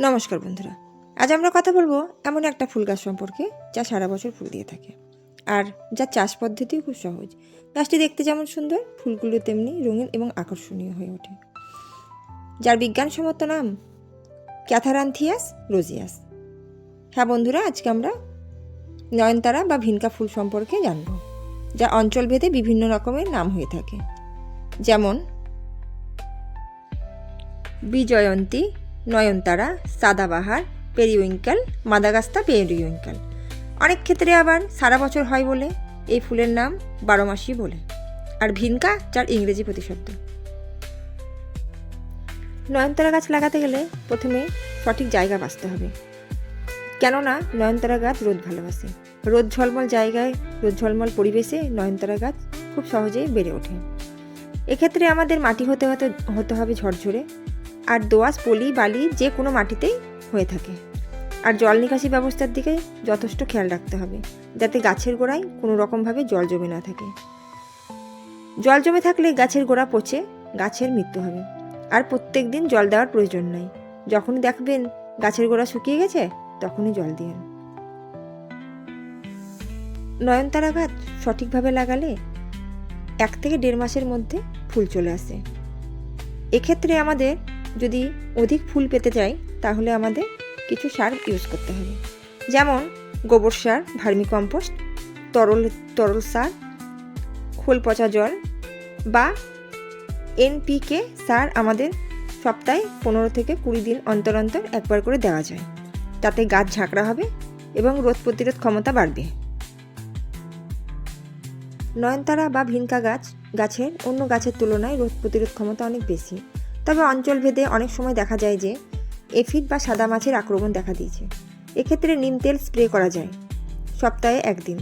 নমস্কার বন্ধুরা। আজ আমরা কথা বলব এমন একটা ফুল গাছ সম্পর্কে যা সারা বছর ফুল দিয়ে থাকে। আর যার চাষ পদ্ধতিও খুব সহজ। গাছটি দেখতে যেমন সুন্দর, ফুলগুলো তেমনি রঙিন এবং আকর্ষণীয় হয়ে ওঠে। যার বিজ্ঞানসম্মত নাম ক্যাথারান্থিয়াস রোজিয়াস। হ্যাঁ বন্ধুরা, আজকে আমরা নয়নতারা বা ভিনকা ফুল সম্পর্কে জানব, যা অঞ্চলভেদে বিভিন্ন রকমের নাম হয়ে থাকে। যেমন বিজয়ন্তী নয়নতারা, সাদাবাহার, পেরিউইঙ্কেল মাদাগাস্তা পেরিউইঙ্কেল। অনেক ক্ষেত্রে আবার সারা বছর হয় বলে, এই ফুলের নাম বারোমাসি বলে। আর ভিনকা, যার ইংরেজি প্রতিশব্দ। নয়নতারা গাছ লাগাতে গেলে প্রথমে সঠিক জায়গা বাঁচতে হবে। কেননা নয়নতারা গাছ রোদ ভালোবাসে। রোদ ঝলমল জায়গায়, রোদ ঝলমল পরিবেশে নয়নতারা গাছ খুব সহজেই বেড়ে ওঠে। এক্ষেত্রে আমাদের মাটি হতে হতে হতে হবে ঝরঝরে। আর দোআঁশ, পলি, বালি যে কোনো মাটিতেই হয়ে থাকে। আর জল নিকাশি ব্যবস্থার দিকে যথেষ্ট খেয়াল রাখতে হবে, যাতে গাছের গোড়ায় কোনো রকমভাবে জল জমে না থাকে। জল জমে থাকলে গাছের গোড়া পচে, গাছের মৃত্যু হবে। আর প্রত্যেক দিন জল দেওয়ার প্রয়োজন নাই। যখনই দেখবেন গাছের গোড়া শুকিয়ে গেছে, তখনই জল দিন। নয়নতারা গাছ সঠিকভাবে লাগালে এক থেকে দেড় মাসের মধ্যে ফুল চলে আসে। এক্ষেত্রে আমাদের যদি অধিক ফুল পেতে চাই, তাহলে আমাদের কিছু সার ইউজ করতে হবে। যেমন গোবর সার ভার্মি কম্পোস্ট তরল তরল সার, খোল পচা জল বা এনপিকে সার আমাদের সপ্তাহে পনেরো থেকে কুড়ি দিন অন্তর অন্তর একবার করে দেওয়া যায়। তাতে গাছ ঝাঁকড়া হবে এবং রোদ প্রতিরোধ ক্ষমতা বাড়বে। নয়নতারা বা ভিনকা গাছ, গাছের অন্য গাছের তুলনায় রোদ প্রতিরোধ ক্ষমতা অনেক বেশি। তবে অঞ্চলভেদে অনেক সময় দেখা যায় যে, এফিড বা সাদা মাছের আক্রমণ দেখা দিয়েছে। এক্ষেত্রে নিম তেল স্প্রে করা যায়। সপ্তাহে একদিন।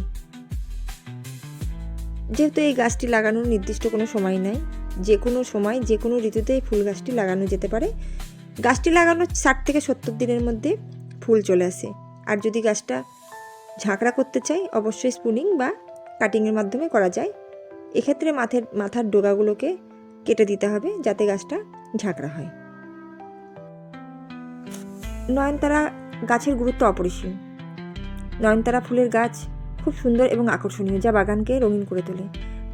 যেহেতু এই গাছটি লাগানোর নির্দিষ্ট কোনো সময় নাই যে কোনো সময় যে কোনো ঋতুতে এই ফুল গাছটি লাগানো যেতে পারে। গাছটি লাগানোর ষাট থেকে সত্তর দিনের মধ্যে ফুল চলে আসে। আর যদি গাছটা ঝাঁকড়া করতে চাই অবশ্যই স্পুনিং বা কাটিংয়ের মাধ্যমে করা যায়। এক্ষেত্রে মাথার মাথার ডোগাগুলোকে কেটে দিতে হবে, যাতে গাছটা ঝাঁকড়া হয়। নয়নতারা গাছের গুরুত্ব অপরিসীম। নয়নতারা ফুলের গাছ খুব সুন্দর এবং আকর্ষণীয়, যা বাগানকে রঙিন করে তোলে।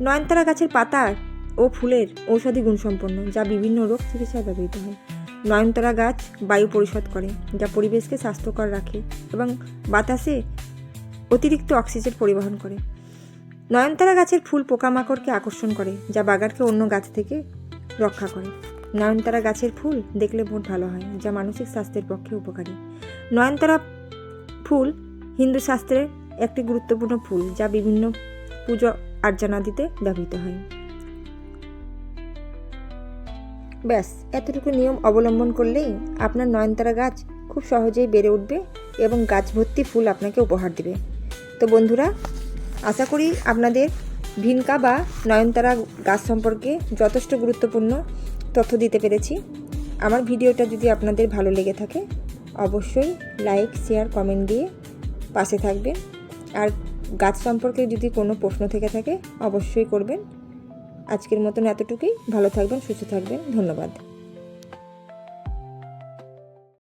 নয়নতারা গাছের পাতা ও ফুলের ঔষধি গুণসম্পন্ন, যা বিভিন্ন রোগ চিকিৎসায় ব্যবহৃত হয়। নয়নতারা গাছ বায়ু পরিশোধ করে, যা পরিবেশকে স্বাস্থ্যকর রাখে এবং বাতাসে অতিরিক্ত অক্সিজেন পরিবহন করে। নয়নতারা গাছের ফুল পোকামাকড়কে আকর্ষণ করে, যা বাগানকে অন্য গাছ থেকে রক্ষা করে। নয়নতারা গাছের ফুল দেখলে মোট ভালো হয়, যা মানসিক স্বাস্থ্যের পক্ষে উপকারী। নয়নতারা ফুল হিন্দু শাস্ত্রের একটি গুরুত্বপূর্ণ ফুল, যা বিভিন্ন পুজো আর্চনাদিতে ব্যবহৃত হয়। ব্যাস, এতটুকু নিয়ম অবলম্বন করলেই আপনার নয়নতারা গাছ খুব সহজেই বেড়ে উঠবে এবং গাছ ভর্তি ফুল আপনাকে উপহার দেবে। তো বন্ধুরা, আশা করি আপনাদের ভিনকা বা নয়নতারা গাছ সম্পর্কে যথেষ্ট গুরুত্বপূর্ণ তথ্য দিতে পেরেছি। আমার ভিডিওটা যদি আপনাদের ভালো লেগে থাকে, অবশ্যই লাইক, শেয়ার, কমেন্ট দিয়ে পাশে থাকবেন। আর গাছ সম্পর্কে যদি কোনো প্রশ্ন থেকে থাকে, অবশ্যই করবেন। আজকের মতন এতটুকুই। ভালো থাকবেন, সুস্থ থাকবেন। ধন্যবাদ।